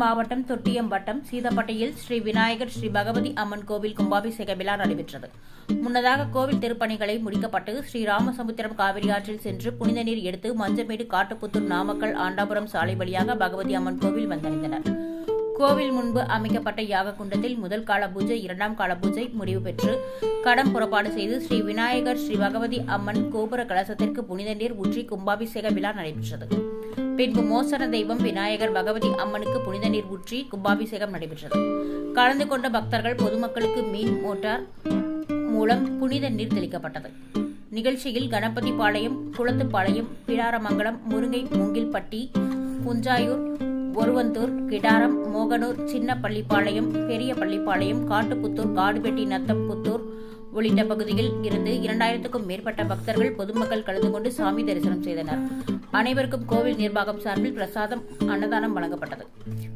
மாவட்டம் தொட்டியம் வட்டம் சீதப்பட்டியில் ஸ்ரீ விநாயகர் ஸ்ரீ பகவதி அம்மன் கோவில் கும்பாபிஷேக விழா நடைபெற்றது. முன்னதாக கோவில் திருப்பணிகளை முடிக்கப்பட்டு ஸ்ரீ ராமசமுத்திரம் காவிரி ஆற்றில் சென்று புனித நீர் எடுத்து மஞ்சமேடு காட்டுப்புத்தூர் நாமக்கல் ஆண்டாபுரம் சாலை வழியாக பகவதி அம்மன் கோவில் வந்தடைந்தனர். கோவில் முன்பு அமைக்கப்பட்ட யாக குண்டத்தில் முதல் கால பூஜை இரண்டாம் கால பூஜை முடிவு பெற்று கடம் புறப்பாடு செய்து ஸ்ரீ விநாயகர் ஸ்ரீ பகவதி அம்மன் கோபுர கலசத்திற்கு புனித நீர் ஊற்றி கும்பாபிஷேக விழா நடைபெற்றது. பின்பு மோசன தெய்வம் விநாயகர் பகவதி அம்மனுக்கு புனித நீர் ஊற்றி கும்பாபிஷேகம் நடைபெற்றது. கலந்து கொண்ட பக்தர்கள் பொதுமக்களுக்கு மீன் மோட்டார் மூலம் புனித நீர் தெளிக்கப்பட்டது. நிகழ்ச்சியில் கணபதி பாளையம் குளத்துப்பாளையம் பிடாரமங்கலம் முருங்கை மூங்கில்பட்டி குஞ்சாயூர் ஒருவந்தூர் கிடாரம் மோகனூர் சின்ன பள்ளிப்பாளையம் பெரிய பள்ளிப்பாளையம் காட்டுப்புத்தூர் காடுபெட்டி நத்தம் புத்தூர் உள்ளிட்ட பகுதியில் இருந்து இரண்டாயிரத்துக்கும் மேற்பட்ட பக்தர்கள் பொதுமக்கள் கலந்து கொண்டு சாமி தரிசனம் செய்தனர். அனைவருக்கும் கோவில் நிர்வாகம் சார்பில் பிரசாதம் அன்னதானம் வழங்கப்பட்டது.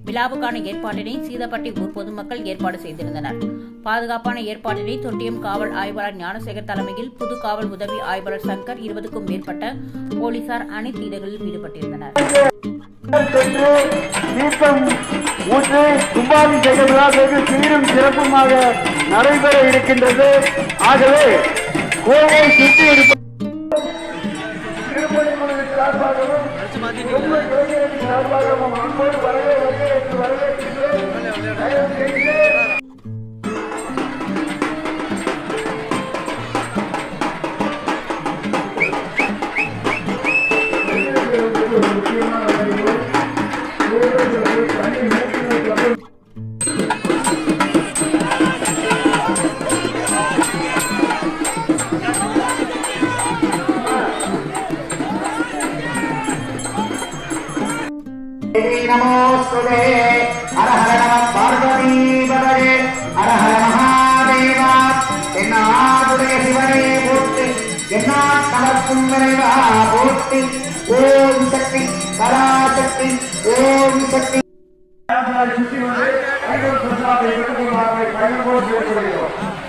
விழாவுக்கான ஏற்பாட்டினை சீதப்பட்டி ஊர் பொதுமக்கள் ஏற்பாடு செய்திருந்தனர். பாதுகாப்பான ஏற்பாட்டினை தொட்டியம் காவல் ஆய்வாளர் ஞானசேகர் தலைமையில் புது காவல் உதவி ஆய்வாளர் சங்கர் இருபதுக்கும் மேற்பட்ட போலீசார் அனைத்து இடங்களில் ஈடுபட்டிருந்தனர். சென்று தீபம் ஊற்றி கும்பாபிஷேக விழா வெகு சீரும் சிறப்புமாக நடைபெற இருக்கின்றது. ஆகவே கோவை சுற்றி இருப்ப சார்பாகவும் உங்கள் இளைஞரின் அன்போடு வரவே வருக நமோஸ்துதே ஹர நம பார்வதி பதே ஹர ஹர மகாதேவா என்னாடுடைய சிவனே போற்றி விரைவா போற்றி ஓம் சக்தி பராசக்தி ஓம் சக்தி சுற்றி வந்து ஐநூறு பெற்றுக் கொள்வார்கள் பயன்போடு